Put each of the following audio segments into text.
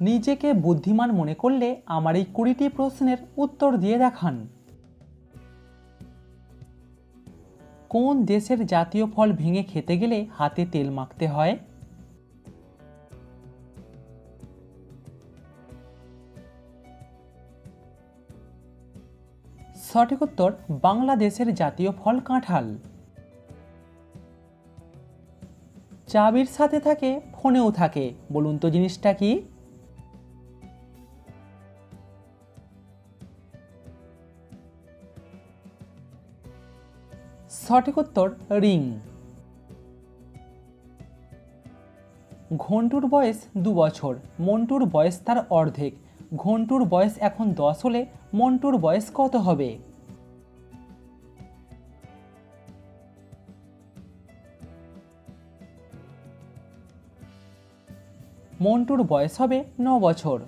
নিজেকে বুদ্ধিমান মনে করলে আমার এই কুড়িটি প্রশ্নের উত্তর দিয়ে দেখান। কোন দেশের জাতীয় ফল ভেঙে খেতে গেলে হাতে তেল মাখতে হয়? সঠিক উত্তর, বাংলাদেশের জাতীয় ফল কাঁঠাল। চাবির সাথে থাকে, ফোনেও থাকে। বলুন তো জিনিসটা কি? সঠিক উত্তর, রিং। ঘন্টুর বয়স দু বছর, মন্টুর বয়স তার অর্ধেক। ঘন্টুর বয়স এখন দশ হলে মন্টুর বয়স কত হবে? মন্টুর বয়স হবে ন বছর।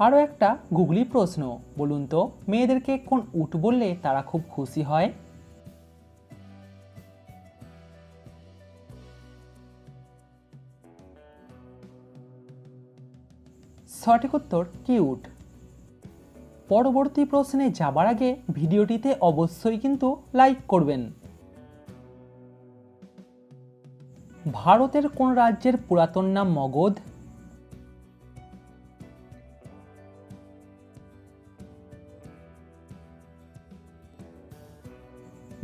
আরও একটা গুগলি প্রশ্ন, বলুন তো, মেয়েদেরকে কোন উট বললে তারা খুব খুশি হয়? সঠিক উত্তর কিউট পরবর্তী প্রশ্নে যাবার আগে ভিডিওটিতে অবশ্যই কিন্তু লাইক করবেন। ভারতের কোন রাজ্যের পুরাতন নাম মগধ?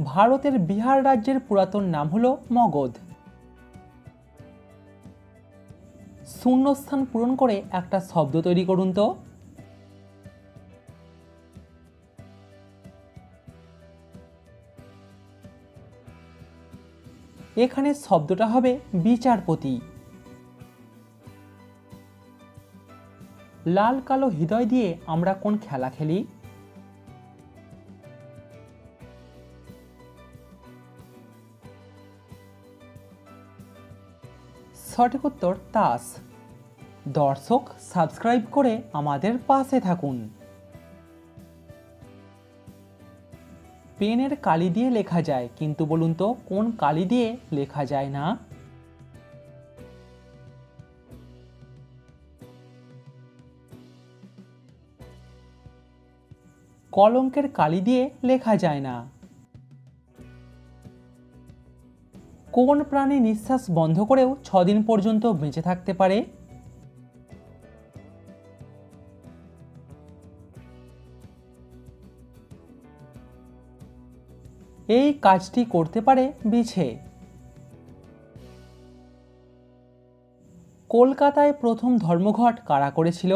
ভারতের বিহার রাজ্যের পুরাতন নাম হলো মগধ। শূন্যস্থান পূরণ করে একটা শব্দ তৈরি করুন তো। এখানে শব্দটা হবে বিচারপতি। লাল কালো হৃদয় দিয়ে আমরা কোন খেলা খেলি? সঠিক উত্তর তাস। দর্শক সাবস্ক্রাইব করে আমাদের পাশে থাকুন। পেনের কালি দিয়ে লেখা যায়, কিন্তু বলুন তো, কোন কালি দিয়ে লেখা যায় না? কলঙ্কের কালি দিয়ে লেখা যায় না। কোন প্রাণী নিঃশ্বাস বন্ধ করেও ছদিন পর্যন্ত বেঁচে থাকতে পারে? এই কাজটি করতে পারে বিছে। কলকাতায় প্রথম ধর্মঘট কারা করেছিল?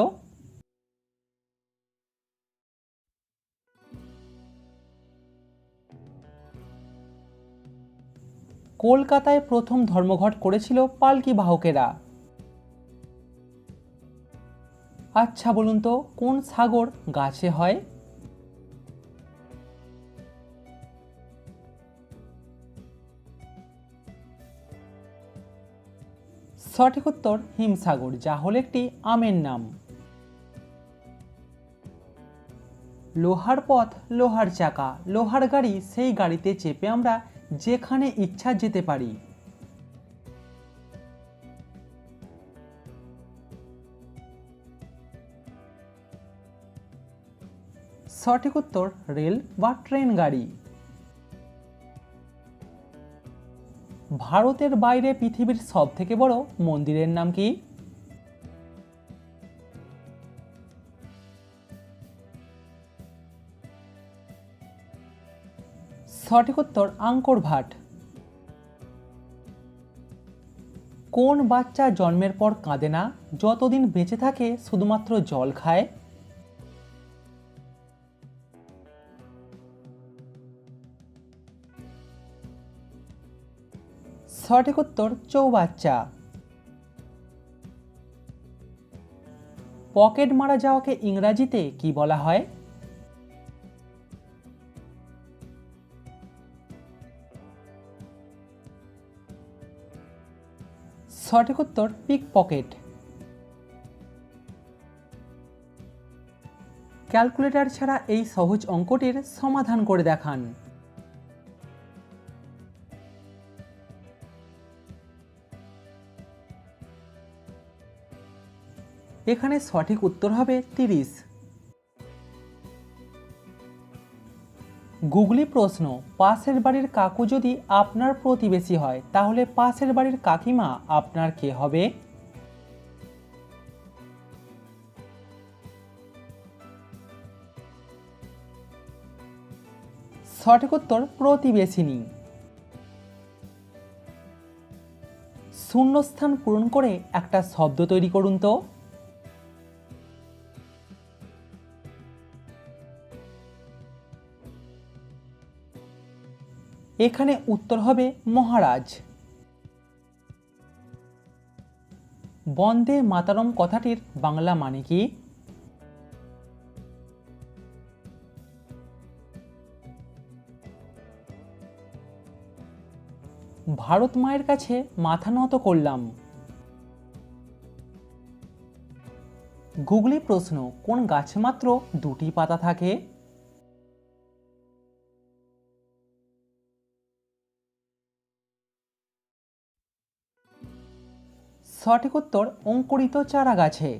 কলকাতায় প্রথম ধর্মঘট করেছিল পালকি বাহকেরা। আচ্ছা বলুন তো, কোন সাগর গাছে হয়? সঠিক উত্তর, হিমসাগর, যা হল একটি আমের নাম। লোহার পথ, লোহার চাকা, লোহার গাড়ি, সেই গাড়িতে চেপে আমরা যেখানে ইচ্ছা যেতে পারি। সঠিক উত্তর, রেল বা ট্রেন গাড়ি। ভারতের বাইরে পৃথিবীর সব থেকে বড় মন্দিরের নাম কি? সঠিক উত্তর আঙ্কর ভাট। কোন বাচ্চা জন্মের পর কাঁদে না, যতদিন বেঁচে থাকে শুধুমাত্র জল খায়? সঠিক উত্তর চৌবাচ্চা। পকেট মারা যাওয়াকে ইংরাজিতে কি বলা হয়? সঠিক উত্তর পিক পকেট ক্যালকুলেটর ছাড়া এই সহজ অঙ্কটির সমাধান করে দেখান। এখানে সঠিক উত্তর হবে তিরিশ। গুগলি প্রশ্ন, পাশের বাড়ির কাকু যদি আপনার প্রতিবেশী হয়, তাহলে পাশের বাড়ির কাকিমা আপনার কে হবে? সঠিক উত্তর, প্রতিবেশিনী। শূন্যস্থান পূরণ করে একটা শব্দ তৈরি করুন তো। এখানে উত্তর হবে মহারাজ। বন্দে মাতারম কথাটির বাংলা মানে কি? ভারত মায়ের কাছে মাথা নত করলাম। গুগলি প্রশ্ন, কোন গাছে মাত্র দুটি পাতা থাকে? সঠিক উত্তর অঙ্কুরিত চারা গাছে